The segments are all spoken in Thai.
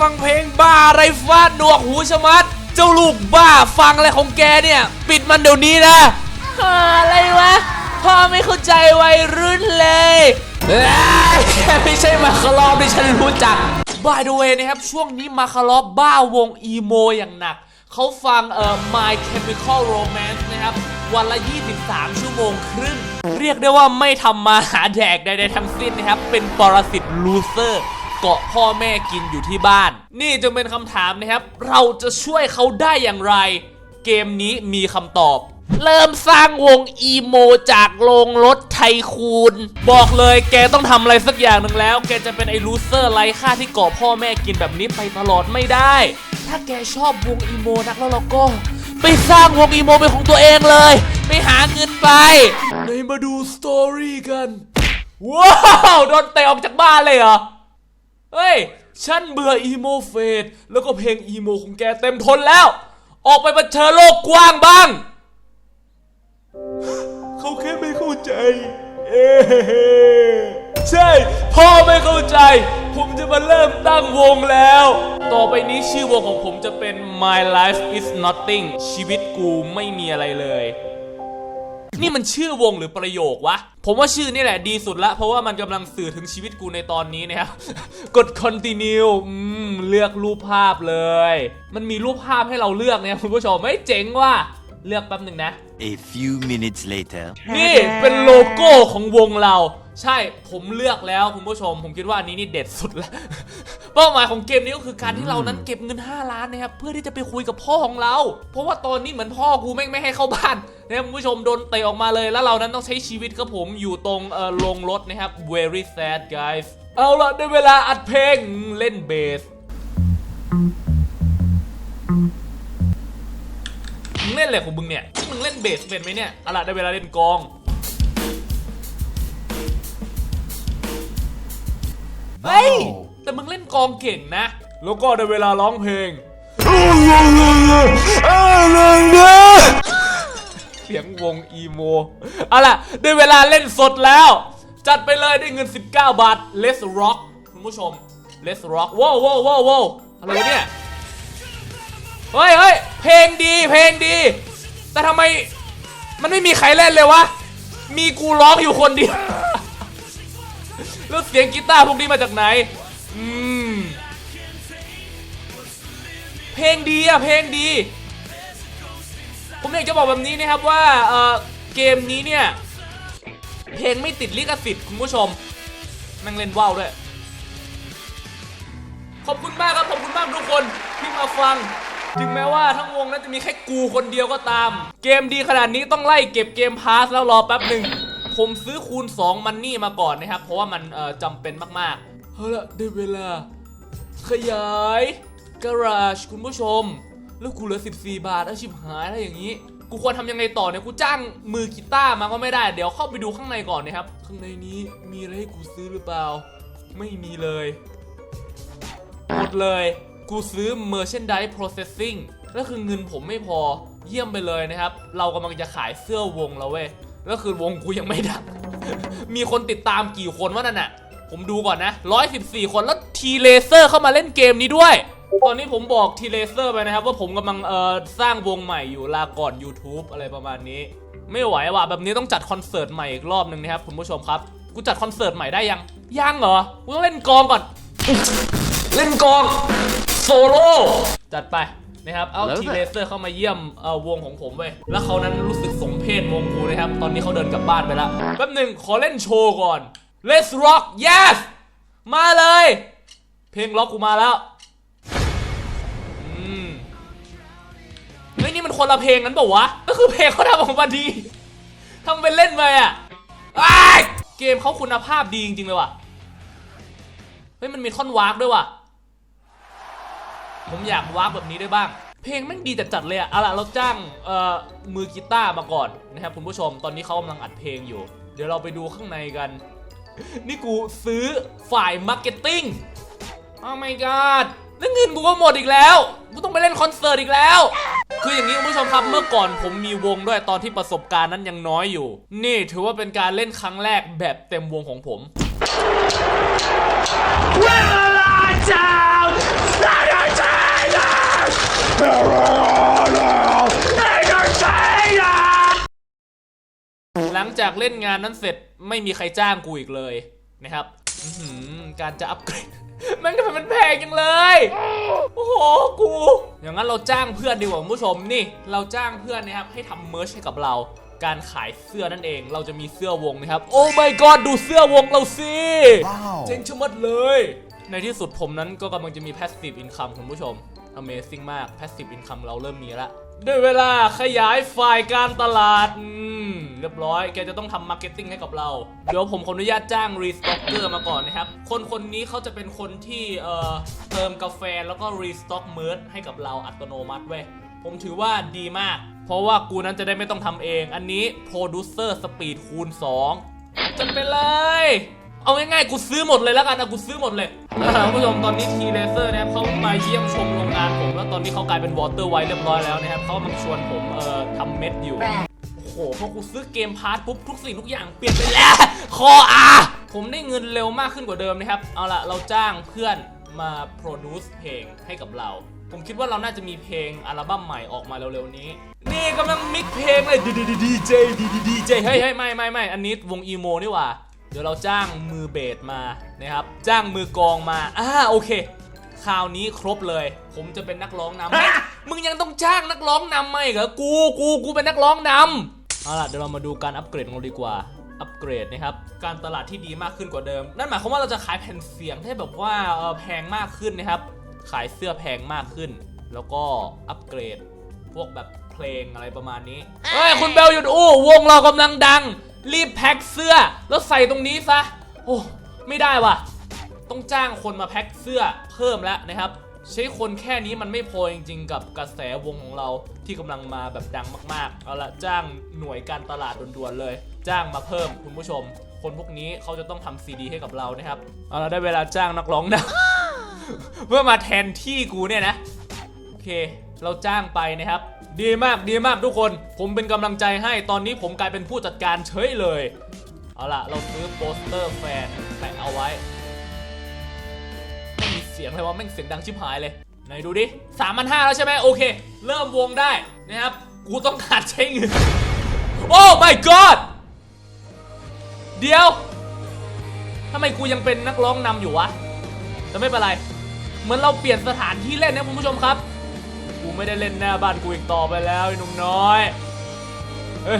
ฟังเพลงบ้าอะไรฟาดหนวกหูชะมัด เจ้าลูกบ้าฟังอะไรของแกเนี่ย ปิดมันเดี๋ยวนี้นะอะไรวะพ่อไม่เข้าใจวัยรุ่นเลยเอ้ยไม่ใช่มาคารอบที่ฉันรู้จัก By the way นะครับ ช่วงนี้มาคารอบบ้าวงอีโมอย่างหนัก เขาฟังเอ่อ My Chemical Romance นะครับ วันละ 23 ชั่วโมงครึ่ง เรียกได้ว่าไม่ทำมาหาแดกใดๆทั้งสิ้นนะครับ เป็นปรสิตลูเซอร์ เกาะพ่อแม่กินอยู่ที่บ้าน นี่จึงเป็นคำถามนะครับ เราจะช่วยเขาได้อย่างไร เกมนี้มีคำตอบ เริ่มสร้างวงอีโมจากโรงรถไทคูนบอกเลยแกต้องทำอะไรสักอย่างหนึ่งแล้ว แกจะเป็นไอ้ลูเซอร์ไร้ค่าที่เกาะพ่อแม่กินแบบนี้ไปตลอดไม่ได้ ถ้าแกชอบวงอีโมนักแล้วเราก็ไปสร้างวงอีโมเป็นของตัวเองเลย ไปหาเงินไปไหนมาดูสตอรี่กัน ว้าว โดนเตะออกจากบ้านเลยเหรอ เฮ้ย ฉันเบื่ออีโมเฟดแล้วก็เพลงอีโมของแกเต็มทนแล้ว ออกไปเผชิญโลกกว้างบ้าง เขาแค่ไม่เข้าใจ เอ้ใช่ พ่อไม่เข้าใจ ผมจะมาเริ่มตั้งวงแล้ว ต่อไปนี้ชื่อวงของผมจะเป็น My Life is Nothing ชีวิตกูไม่มีอะไรเลย นี่มันชื่อวงหรือประโยควะ ผมว่าชื่อนี่แหละดีสุดละ เพราะว่ามันกำลังสื่อถึงชีวิตกูในตอนนี้นะครับ กด continue อืมเลือกรูปภาพเลย มันมีรูปภาพให้เราเลือกเนี่ยคุณผู้ชมไม่เจ๋งว่ะเลือกแป๊บหนึ่งนะ A few minutes later. นี่เป็นโลโก้ของวงเรา ใช่ผมเลือกแล้วคุณผู้ชม ผมคิดว่าอันนี้นี่เด็ดสุดแล้วเป้าหมายของเกมนี้ก็คือการที่เรานั้นเก็บเงิน 5 ล้านนะครับเพื่อที่จะไปคุยกับพ่อของเรา เพราะว่าตอนนี้เหมือนพ่อกูแม่งไม่ให้เข้าบ้านนะครับคุณผู้ชมโดนเตะออกมาเลยแล้วเรานั้นต้องใช้ชีวิตครับผมอยู่ตรงเอ่อโรงรถนะครับ very sad guys เอาละได้เวลาอัดเพลงเล่นเบสมึงเล่นอะไรของมึงเนี่ยมึงเล่นเบสเป็นไหมเนี่ยเอาล่ะได้เวลาเล่นกลองเฮ้ย แต่มึงเล่นกองเก่งนะ แล้วก็ได้เวลาร้องเพลง เสียงวงอีโมเอาล่ะได้เวลาเล่นสดแล้ว จัดไปเลยได้เงิน 19 บาท Let's Rock คุณผู้ชม Let's Rock ว้าวว้าวว้าวว้าวอะไรวะเนี่ย เฮ้ยเฮ้ยเพลงดีเพลงดี แต่ทำไมมันไม่มีใครเล่นเลยวะ มีกูร้องอยู่คนเดียว แล้วเสียงกีตาร์พวกนี้มาจากไหน เพลงดีอะเพลงดี ผมอยากจะบอกแบบนี้นะครับว่าเออเกมนี้เนี่ย เพลงไม่ติดลิขสิทธิ์คุณผู้ชมแม่งเล่นว่าวด้วย ขอบคุณมากครับ ขอบคุณมากทุกคนที่มาฟัง ถึงแม้ว่าทั้งวงนั้นจะมีแค่กูคนเดียวก็ตาม เกมดีขนาดนี้ต้องไล่เก็บเกมพาสแล้วรอแป๊บหนึ่ง ผมซื้อคูณ 2 มันนี่มาก่อนนะครับ เพราะว่ามันจำเป็นมากๆเอาละได้เวลา ขยาย การาชคุณผู้ชม แล้วกูเหลือ 14 บาทแล้วชิบหายแล้วอย่างนี้ กูควรทำยังไงต่อเนี่ย กูจ้างมือกีตาร์มาก็ไม่ได้ เดี๋ยวเข้าไปดูข้างในก่อนนะครับ ข้างในนี้มีอะไรให้กูซื้อหรือเปล่า ไม่มีเลย หมดเลย กูซื้อ merchandise processing แล้วคือเงินผมไม่พอ เยี่ยมไปเลยนะครับ เรากำลังจะขายเสื้อวงแล้วเว้ย แล้วคือวงกูยังไม่ดัง มีคนติดตามกี่คนวะนั่นน่ะ ผมดูก่อนนะ 114 คนแล้วทีเลเซอร์เข้ามาเล่นเกมนี้ด้วย ตอนนี้ผมบอกทีเลเซอร์ไปนะครับ ว่าผมกำลังเอ่อสร้างวงใหม่อยู่ลาก่อน YouTube อะไรประมาณนี้ ไม่ไหวว่ะแบบนี้ต้องจัดคอนเสิร์ตใหม่อีกรอบหนึ่งนะครับคุณผู้ชมครับ กูจัดคอนเสิร์ตใหม่ได้ยัง ยังเหรอ กูต้องเล่นกองก่อน เล่นกองโซโล่จัดไปนะครับ เอาทีเลเซอร์เข้ามาเยี่ยมเอ่อวงของผมเว้ย แล้วเขานั้นรู้สึกสมเพศวงกูนะครับ ตอนนี้เขาเดินกลับบ้านไปแล้วแป๊บหนึ่งขอเล่นโชว์ก่อน Let's rock yes มาเลย เพลงล็อกกูมาแล้ว คนละเพลงนั้นเปล่าวะ ก็คือเพลงเขาทำออกมาดีทำเป็นเล่นไปอะเกมเขาคุณภาพดีจริงๆเลยว่ะ เฮ้ยมันมีท่อนวากด้วยว่ะ ผมอยากวากแบบนี้ด้วยบ้าง เพลงแม่งดีจัดๆเลยอะเอาล่ะเราจ้างเอ่อมือกีตาร์มาก่อนนะครับคุณผู้ชม ตอนนี้เขากำลังอัดเพลงอยู่ เดี๋ยวเราไปดูข้างในกัน นี่กูซื้อฝ่ายมาร์เก็ตติ้งโอ้ my god แล้วเงินกูก็หมดอีกแล้ว กูต้องไปเล่นคอนเสิร์ตอีกแล้ว คืออย่างนี้คุณผู้ชมครับเมื่อก่อนผมมีวงด้วยตอนที่ประสบการณ์นั้นยังน้อยอยู่ นี่ถือว่าเป็นการเล่นครั้งแรกแบบเต็มวงของผม หลังจากเล่นงานนั้นเสร็จไม่มีใครจ้างกูอีกเลยนะครับ การจะอัปเกรดแมันทำไมมันแพงจังเลย โอ้โห กู อย่างนั้นเราจ้างเพื่อนดีกว่าคุณผู้ชม นี่ เราจ้างเพื่อนนะครับให้ทำเมอร์ชให้กับเรา การขายเสื้อนั่นเอง เราจะมีเสื้อวงนะครับ โอ้ my god ดูเสื้อวงเราสิ เจ๋งชะมัดเลย ในที่สุดผมนั้นก็กำลังจะมี passive income คุณผู้ชม Amazing มาก passive income เราเริ่มมีละ ด้วยเวลาขยายฝ่ายการตลาดอืมเรียบร้อย แกจะต้องทำ marketing ให้กับเรา เดี๋ยวผมขออนุญาตจ้าง restocker มาก่อนนะครับ คนคนนี้เขาจะเป็นคนที่เอ่อเติมกาแฟแล้วก็ restock merch ให้กับเราอัตโนมัติเว้ย ผมถือว่าดีมาก เพราะว่ากูนั้นจะได้ไม่ต้องทำเอง อันนี้ producer speed คูณ 2 จัดไปเลย เอาง่ายๆกูซื้อหมดเลยแล้วกันนะกูซื้อหมดเลยนะครับคุณผู้ชมตอนนี้ทีเลเซอร์นะครับเขามาเยี่ยมชมโรงงานผมแล้วตอนนี้เขากลายเป็นวอเตอร์ไวเรียบร้อยแล้วนะครับเขากำลังชวนผมเอ่อทำเม็ดอยู่โอ้โหพอกูซื้อเกมพาร์ทปุ๊บทุกสิ่งทุกอย่างเปลี่ยนไปแล้วคออาผมได้เงินเร็วมากขึ้นกว่าเดิมนะครับเอาละเราจ้างเพื่อนมาโปรดิวซ์เพลงให้กับเรา ผมคิดว่าเราน่าจะมีเพลงอัลบั้มใหม่ออกมาเร็วๆนี้ นี่กำลังมิกเพลงเลยดีดีดีดีเจดีดีดีเจเฮ้ยเฮ้ยไม่ไม่ไม่อันนี้วงอีโมนี่หว่า เดี๋ยวเราจ้างมือเบสมานะครับ จ้างมือกลองมาอ่าโอเคคราวนี้ครบเลย ผมจะเป็นนักร้องนำเฮ้ยมึงยังต้องจ้างนักร้องนำไหมเหรอกูกูกูเป็นนักร้องนำเอาล่ะเดี๋ยวเรามาดูการอัปเกรดของเราดีกว่าอัปเกรดนะครับการตลาดที่ดีมากขึ้นกว่าเดิม นั่นหมายความว่าเราจะขายแผ่นเสียงให้แบบว่าเอ่อแพงมากขึ้นนะครับ ขายเสื้อแพงมากขึ้น แล้วก็อัปเกรด พวกแบบเพลงอะไรประมาณนี้เฮ้ยคุณเบลหยุดอู้วงเรากำลังดัง รีบแพ็คเสื้อ แล้วใส่ตรงนี้ซะ โอ้ ไม่ได้ว่ะ ต้องจ้างคนมาแพ็คเสื้อเพิ่มแล้วนะครับ ใช้คนแค่นี้มันไม่พอจริงๆ กับกระแสวงของเราที่กำลังมาแบบดังมากๆ เอาละจ้างหน่วยการตลาดด่วนๆเลย จ้างมาเพิ่มคุณผู้ชม คนพวกนี้เขาจะต้องทำซีดีให้กับเรานะครับ เอาละได้เวลาจ้างนักร้องนะ เพื่อมาแทนที่กูเนี่ยนะ โอเค เราจ้างไปนะครับ ดีมากดีมากทุกคน ผมเป็นกำลังใจให้ตอนนี้ผมกลายเป็นผู้จัดการเฉยเลย เอาล่ะ เราซื้อโปสเตอร์แฟนแปะเอาไว้ไม่มีเสียงเลยว่าแม่งเสียงดังชิบหายเลยไหนดูดิสามพันห้าแล้วใช่ไหมโอเค เริ่มวงได้นะครับ กูต้องการใช้เงิน โอ้ my god เดี๋ยวทำไมกูยังเป็นนักร้องนำอยู่วะ แต่ไม่เป็นไร เหมือนเราเปลี่ยนสถานที่เล่นนะคุณผู้ชมครับ ไม่ได้เล่นหน้าบ้านกูอีกต่อไปแล้วไอ้หนุ่มน้อย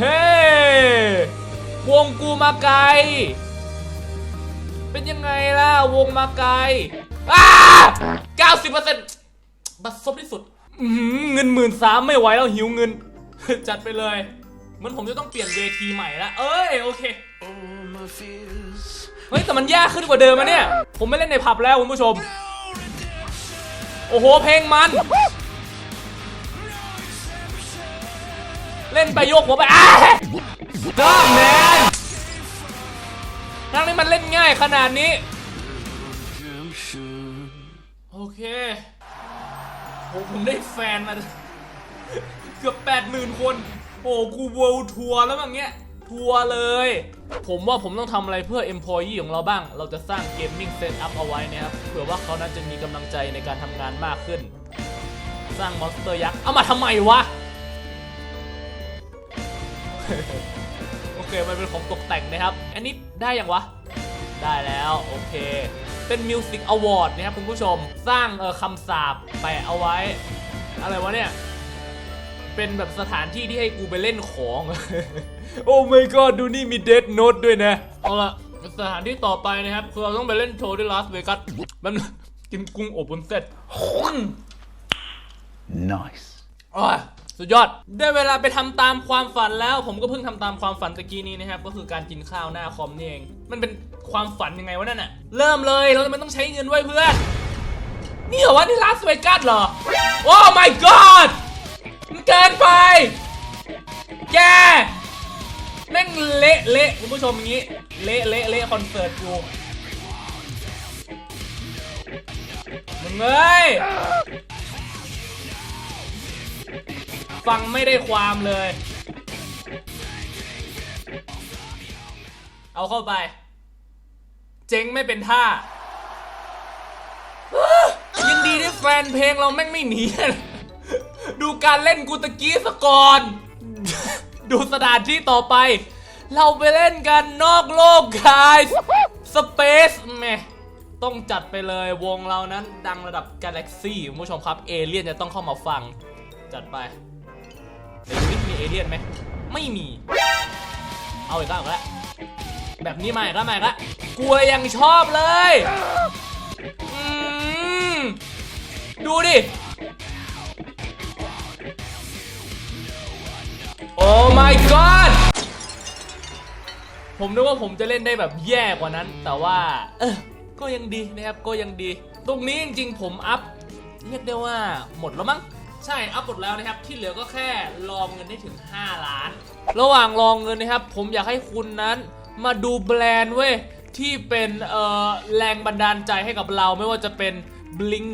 เฮ้ยวงกูมาไกล เป็นยังไงล่ะ วงมาไกลอ้าเก้าสิบเปอร์เซ็นต์บัตรซบที่สุดเงินหมื่นสามไม่ไหวแล้วหิวเงิน จัดไปเลย มันผมจะต้องเปลี่ยนเวทีใหม่ละเอ้ย โอเคเฮ้ยแต่มันยากขึ้นกว่าเดิมอะเนี่ย ผมไม่เล่นในผับแล้วคุณผู้ชม โอ้โห เพลงมัน เล่นไปโยกหัวไปอ้าด้าแมนทั้งนี้มันเล่นง่ายขนาดนี้ โอเคโอ้ผมได้แฟนมา เกือบแปดหมื่นคน โอ้กูเวิลด์ทัวร์แล้วแบบเงี้ย ทัวร์เลย ผมว่าผมต้องทำอะไรเพื่อ employee ของเราบ้าง เราจะสร้าง gaming setup เอาไว้นะครับ เผื่อว่าเขานั้นจะมีกำลังใจในการทำงานมากขึ้น สร้างมอนสเตอร์ยักษ์ เอามาทำไมวะ โอเค มันเป็นของตกแต่งนะครับ อันนี้ได้ยังวะ ได้แล้ว โอเค เป็นมิวสิกอวอร์ดนะครับคุณผู้ชม สร้างเออคำสาปแปะเอาไว้ อะไรวะเนี่ย เป็นแบบสถานที่ที่ให้กูไปเล่นของ โอ้ my god ดูนี่มีเด d โน t ด้วยนะ เอาละสถานที่ต่อไปนะครับ คือเราต้องไปเล่นโชว์ที่ลาสเวกัสมันงกินกุ้งอบบนเซ็ต Nice. โอ้ย สุดยอด ได้เวลาไปทำตามความฝันแล้ว ผมก็เพิ่งทำตามความฝันตะกี้นี้นะครับ ก็คือการกินข้าวหน้าคอมนี่เอง มันเป็นความฝันยังไงวะนั่นน่ะเริ่มเลยเราจะไม่ต้องใช้เงินไว้เพื่อน นี่เหรอวะนี่ลาสเวกัสเหรอ โอ้ my god มันเกินไป แกแม่งเละเละคุณผู้ชมอย่างนี้ เละเละเละคอนเสิร์ตกูมึงเอ้ย ฟังไม่ได้ความเลย เอาเข้าไป เจ๊งไม่เป็นท่า ยังดีที่แฟนเพลงเราแม่งไม่หนี ดูการเล่นกูตะกี้สก่อน ดูสถานที่ต่อไป เราไปเล่นกันนอกโลกกายสเปซแมต้องจัดไปเลยวงเรานั้นดังระดับกาแล็กซี่คุณผู้ชมครับ เอเลี่ยนจะต้องเข้ามาฟัง จัดไป ในชีวิตมีเอเลี่ยนไหมไม่มี เอาอีกแล้วแล้วแบบนี้มาอีกแล้วมาอีกแล้วกลัวยังชอบเลยดูดิ โอ้ my god ผมนึกว่าผมจะเล่นได้แบบแย่กว่านั้น แต่ว่า เออก็ยังดีนะครับ ก็ยังดี ตรงนี้จริงๆผมอัพ เรียกได้ว่าหมดแล้วมั้ง ใช่อัพหมดแล้วนะครับ ที่เหลือก็แค่รอเงินได้ถึง 5 ล้าน ระหว่างรองเงินนะครับ ผมอยากให้คุณนั้นมาดูแบรนด์เว้ยที่เป็นเอ่อแรงบันดาลใจให้กับเราไม่ว่าจะเป็น Blink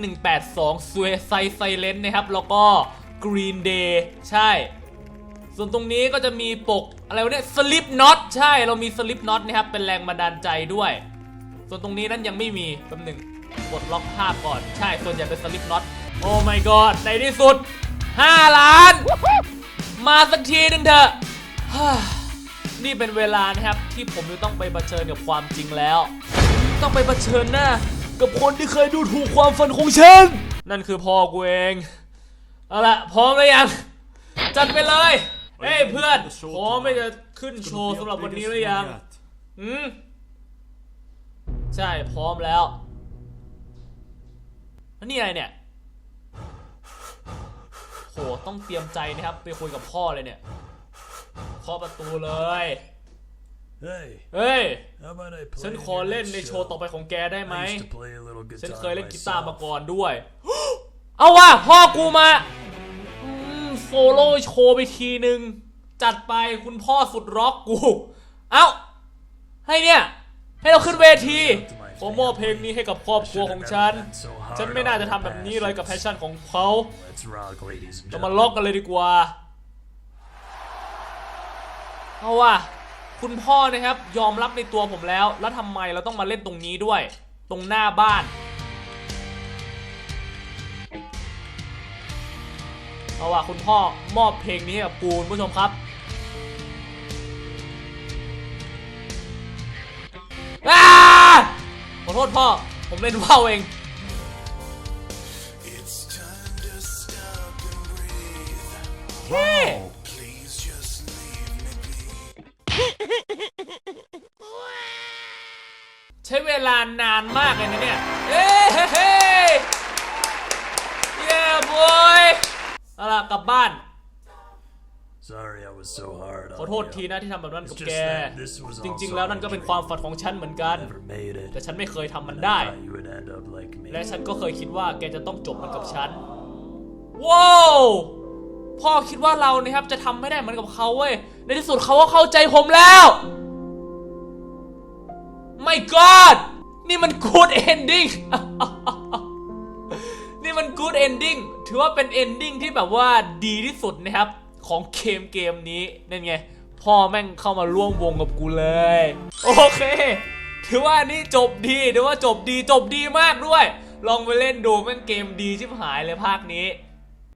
182 Suicide Silence นะครับ แล้วก็ Green Day ใช่ ส่วนตรงนี้ก็จะมีปกอะไรวะเนี่ยสลิปน็อตใช่เรามีสลิปน็อตนะครับ เป็นแรงบันดาลใจด้วย ส่วนตรงนี้นั้นยังไม่มีแป๊บหนึ่งกดล็อกภาพก่อน ใช่ ส่วนใหญ่เป็นสลิปน็อต โอ้ my god ในที่สุด 5 ล้าน มาสักทีหนึ่งเถอะฮ่านี่เป็นเวลานะครับที่ผมจะต้องไปเผชิญกับความจริงแล้ว ต้องไปเผชิญหน้ากับคนที่เคยดูถูกความฝันของฉัน นั่นคือพ่อกูเอง เอาละพร้อมหรือยัง จัดไปเลย เฮ้ยเพื่อนพร้อมไม่จะขึ้นโชว์สำหรับวันนี้หรือยังอืมใช่พร้อมแล้วแล้วนี่อะไรเนี่ย โหต้องเตรียมใจนะครับ ไปคุยกับพ่อเลยเนี่ยเคาะประตูเลย Hey, เฮ้ย how about I play ฉัน in ขอ your เล่น next ในโชว์ show? ต่อไปของแกได้ไหม I used to play a little ฉัน guitar เคยเล่นกีตาร์มา myself. ก่อนด้วย เอาว่ะพ่อกูมาอืมโซโล่โชว์ไปทีนึงจัดไปคุณพ่อสุดร็อกกู เอ้า ให้เนี่ย ให้เราขึ้นเวที ขอมอบเพลงนี้ให้กับครอบครัวของฉัน ฉันไม่น่าจะทำแบบนี้เลยกับแพชชั่นของเขา Let's rock, ladies and จะมาล็อกกันเลยดีกว่า เอาว่ะคุณพ่อนะครับยอมรับในตัวผมแล้ว แล้วทำไมเราต้องมาเล่นตรงนี้ด้วย ตรงหน้าบ้าน เอาว่ะคุณพ่อมอบเพลงนี้ให้กับกูคุณผู้ชมครับ โทษพ่อ ผมเล่นว่าวเอง It's time to stop and breathe. เฮ้ Please just leave me be. ใช้เวลานานมากเลยนะเนี่ยเอ้เฮ้เฮ้เย้บอยเอาล่ะกลับบ้าน Sorry I was so hard ขอ on โทษ you. ทีนะที่ทำแบบนั้นกับ It's แก just that this was จริงๆ also แล้วนั่นก็เป็นความฝันของฉันเหมือนกัน Never made it. แต่ฉันไม่เคยทำมัน And ได้ I thought you would end up like me. และฉันก็เคยคิดว่าแกจะต้องจบมันกับฉัน ว้าวพ่อคิดว่าเรานะครับจะทำไม่ได้เหมือนกับเขาเว้ย ในที่สุดเขาก็เข้าใจผมแล้ว ไม่กอดนี่มัน good ending นี่มัน good ending ถือว่าเป็น ending ที่แบบว่าดีที่สุดนะครับ ของเกมเกมนี้นั่นไง พ่อแม่งเข้ามาร่วมวงกับกูเลย โอเค ถือว่านี่จบดีถือว่าจบดีจบดีมากด้วย ลองไปเล่นดูแม่งเกมดีชิบหายเลยภาคนี้